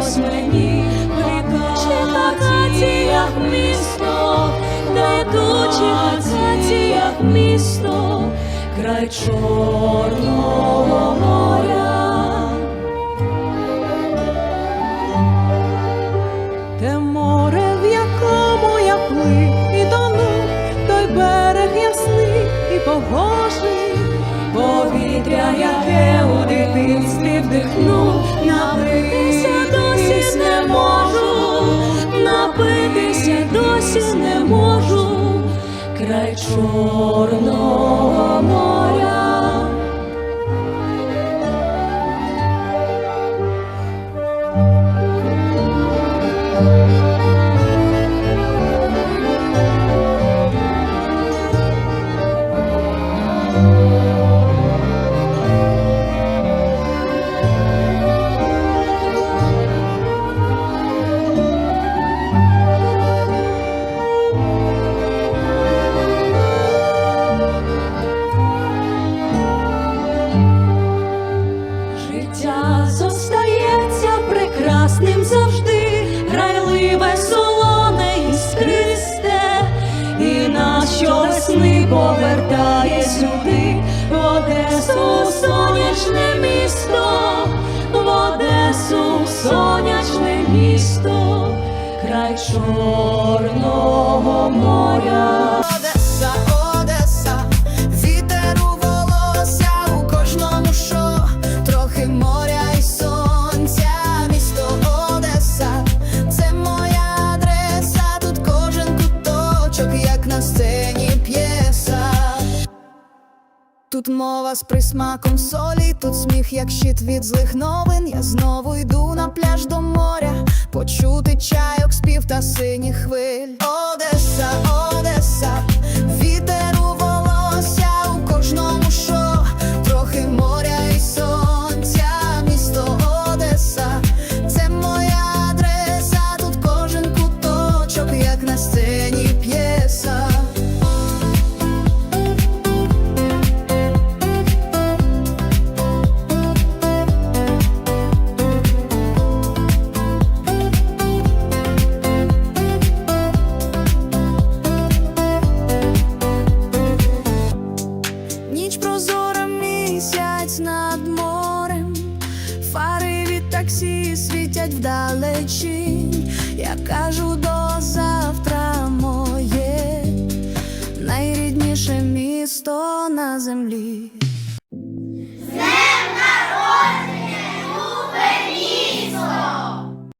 ось мені. В акаціях місто, де тучі акаціях місто, край Чорного моря. Те море, в якому я плив і тону, той берег ясний і погожий, Повітря, яке у дитинстві край Чорного моря. Життя сонячне місто, в Одесу сонячне місто, край Чорного моря. Тут мова з присмаком солі, тут сміх, як щит від злих новин. Я знову йду на пляж до моря, почути чайок, спів та синіх хвиль. Таксі світять вдалечінь. Я кажу до завтра моє найрідніше місто на землі.